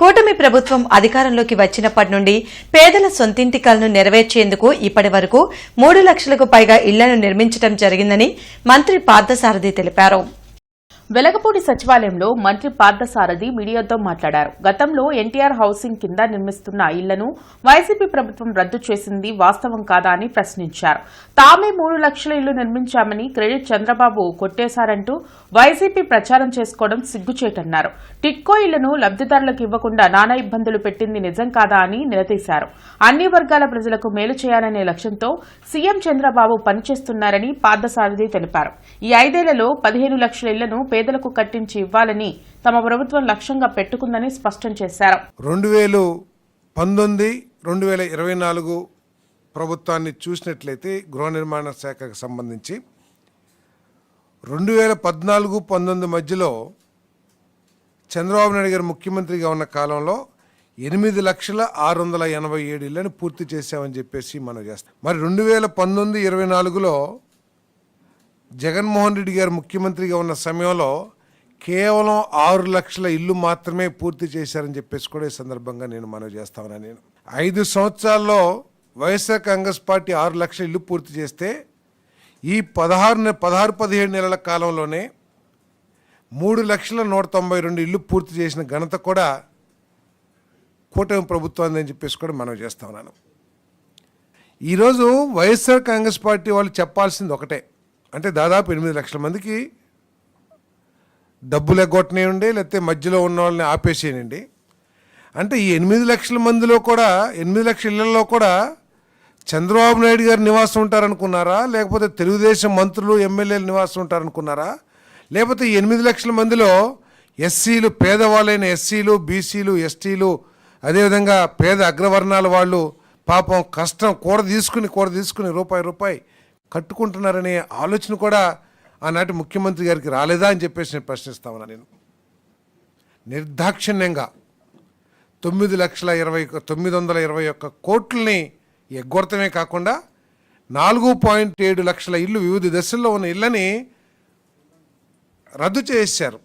కూటమి ప్రభుత్వం అధికారంలోకి వచ్చినప్పటి నుండి పేదల సొంతింటి కలను నెరవేర్చేందుకు ఇప్పటి వరకు మూడు లక్షలకు పైగా ఇళ్ళను నిర్మించడం జరిగిందని మంత్రి పార్థసారథి తెలిపారు. వెలగపూడి సచివాలయంలో మంత్రి పార్థసారథి మీడియాతో మాట్లాడారు. గతంలో ఎన్టీఆర్ హౌసింగ్ కింద నిర్మిస్తున్న ఇళ్ళను వైసీపీ ప్రభుత్వం రద్దు చేసింది వాస్తవం కాదా అని ప్రశ్నించారు. తామే మూడు లక్షల ఇళ్ళు నిర్మించామని క్రెడిట్ చంద్రబాబు కొట్టేశారంటూ వైసీపీ ప్రచారం చేసుకోవడం సిగ్గుచేటన్నారు. టిట్కో ఇళ్ళను లబ్దిదారులకు ఇవ్వకుండా నానా ఇబ్బందులు పెట్టింది నిజం కాదా అని నిలదీశారు. అన్ని వర్గాల ప్రజలకు మేలు చేయాలనే లక్ష్యంతో సీఎం చంద్రబాబు పనిచేస్తున్నారని పార్థసారథి తెలిపారు. ఈ ఐదేళ్ళలో పదిహేను లక్షల ఇళ్ళను పేదలకు కట్టించి ఇవ్వాలని తమ ప్రభుత్వం లక్ష్యంగా పెట్టుకుందని స్పష్టం చేశారు. రెండు వేలు పంతొమ్మిది రెండు వేల ఇరవై నాలుగు ప్రభుత్వాన్ని చూసినట్లయితే గృహ నిర్మాణ శాఖకు సంబంధించి రెండు వేల పద్నాలుగు పంతొమ్మిది మధ్యలో చంద్రబాబు నాయుడు గారు ముఖ్యమంత్రిగా ఉన్న కాలంలో ఎనిమిది లక్షల ఆరు వందల ఎనభై ఏడు ఇళ్ళను పూర్తి చేశామని చెప్పేసి మనం చేస్తాం మరి రెండు వేల పంతొమ్మిది ఇరవై నాలుగులో జగన్మోహన్ రెడ్డి గారు ముఖ్యమంత్రిగా ఉన్న సమయంలో కేవలం ఆరు లక్షల ఇల్లు మాత్రమే పూర్తి చేశారని చెప్పేసి కూడా ఈ సందర్భంగా నేను మనవి చేస్తా ఉన్నాను నేను. ఐదు సంవత్సరాల్లో వైఎస్ఆర్ కాంగ్రెస్ పార్టీ ఆరు లక్షల ఇల్లు పూర్తి చేస్తే ఈ పదహారు పదహారు పదిహేడు నెలల కాలంలోనే మూడు లక్షల నూట తొంభై రెండు ఇల్లు పూర్తి చేసిన ఘనత కూడా కూటమి ప్రభుత్వం అని చెప్పేసి కూడా మనం చేస్తా ఉన్నాను. ఈరోజు వైఎస్ఆర్ కాంగ్రెస్ పార్టీ వాళ్ళు చెప్పాల్సింది ఒకటే. అంటే దాదాపు ఎనిమిది లక్షల మందికి డబ్బులు ఎగ్గొట్టనేయండి లేకపోతే మధ్యలో ఉన్న వాళ్ళని ఆపేసేయండి. అంటే ఈ ఎనిమిది లక్షల మందిలో కూడా ఎనిమిది లక్షల ఇళ్ళలో కూడా చంద్రబాబు నాయుడు గారు నివాసం ఉంటారనుకున్నారా? లేకపోతే తెలుగుదేశం మంత్రులు ఎమ్మెల్యేలు నివాసం ఉంటారనుకున్నారా? లేకపోతే ఈ ఎనిమిది లక్షల మందిలో ఎస్సీలు పేదవాళ్ళైన ఎస్సీలు బీసీలు ఎస్టీలు అదేవిధంగా పేద అగ్రవర్ణాల వాళ్ళు పాపం కష్టం కూర తీసుకుని కూర తీసుకుని రూపాయి రూపాయి కట్టుకుంటున్నారనే ఆలోచన కూడా ఆనాటి ముఖ్యమంత్రి గారికి రాలేదా అని చెప్పేసి నేను ప్రశ్నిస్తామన్నా నేను. నిర్దాక్షిణ్యంగా తొమ్మిది లక్షల ఇరవై తొమ్మిది వందల ఇరవై ఒక్క కోట్లని ఎగ్గొడతమే కాకుండా నాలుగు పాయింట్ ఏడు లక్షల ఇల్లు వివిధ దశల్లో ఉన్న ఇళ్ళని రద్దు చేశారు